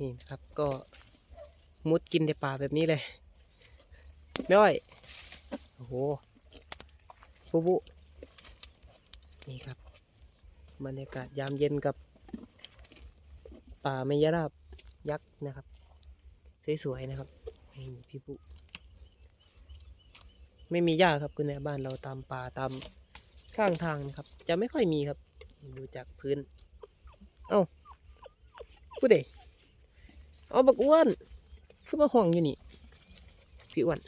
นี่นะครับก็มุดกินในป่าแบบนี้เลยไม่อ้อยโอ้โหบุบุนี่ครับบรรยากาศยามเย็นกับ ป่าไมยราบยักษ์นะครับ สวยๆนะครับนี่พี่บุไม่มีหญ้าครับคุณแม่บ้านเราตามป่าตามข้างทางนะครับ จะไม่ค่อยมีครับดูจากพื้น เอ้าพูดเด เอาบักอ้วนขึ้นมาห่วงอยู่นี่ พี่อ้วน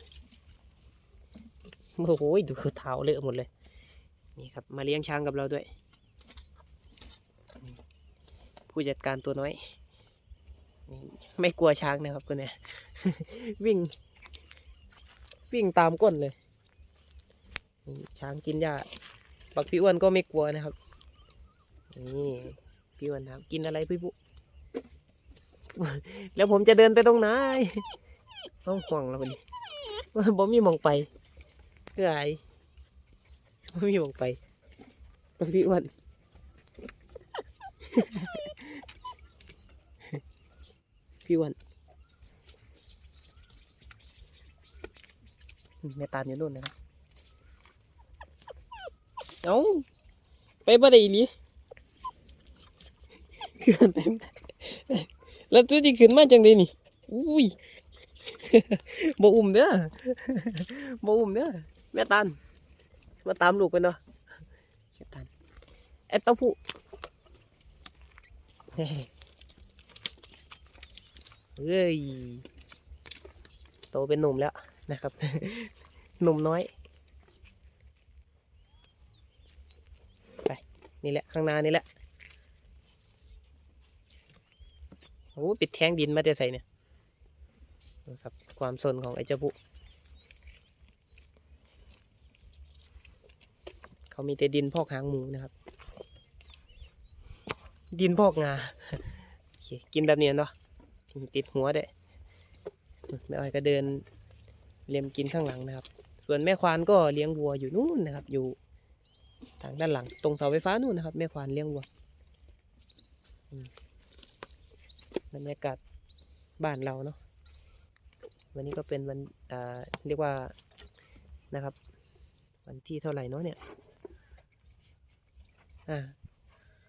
โอ้โหดูคือเท้าเลอะหมดเลย นี่ครับ มาเลี้ยงช้างกับเราด้วย ผู้จัดการตัวน้อย ไม่กลัวช้างนะครับคุณเนี่ยวิ่ง วิ่งตามก้นเลยนี่ช้างกินหญ้าบักพี่อ้วนก็ไม่กลัวนะครับ นี่ พี่อ้วันถามกินอะไรพี่บุ แล้วผมจะเดินไปตรงไหนต้องห่วงแล้ววันนี้ว่าผมมีมองไปเพื่ออะไรผมมีมองไปพี่อ้วนพี่อ้วนแม่ตาอยู่นู่นนะครับเอ้าไปบ่ได้อีหลีขึ้นไปไม่ได้ แล้วตัวที่ขึ้นมาจังไดนี่ อุ้ยบ่อุ้มเด้อบ่อุ้มเด้อแม่ตัน มาตามลูกกันเนาะแม่ตันไอ้เต้าผู้เฮ้เฮ้ย โตเป็นหนุ่มแล้วนะครับหนุ่มน้อย ไป นี่แหละ ข้างหน้านี่แหละ โอ้ปิดแท้งดินมาแต่ใส่เนี่ยนะครับความสนของไอ้เจ้าบุเขามีแต่ดินพอกหางหมูนะครับ ดินพอกงาโอเคกินแบบนี้เนาะติดหัวเด้แม่อ้อยก็เดินเลียมกินข้างหลังนะครับ ส่วนแม่ควานก็เลี้ยงวัวอยู่นู่นนะครับ อยู่ทางด้านหลัง ตรงเสาไฟฟ้านู่นนะครับ แม่ควานเลี้ยงวัว บรรยากาศบ้านเราเนาะวันนี้ก็เป็นวันอ่าเรียกว่านะครับ วันที่เท่าไหร่เนาะเนี่ยอ่า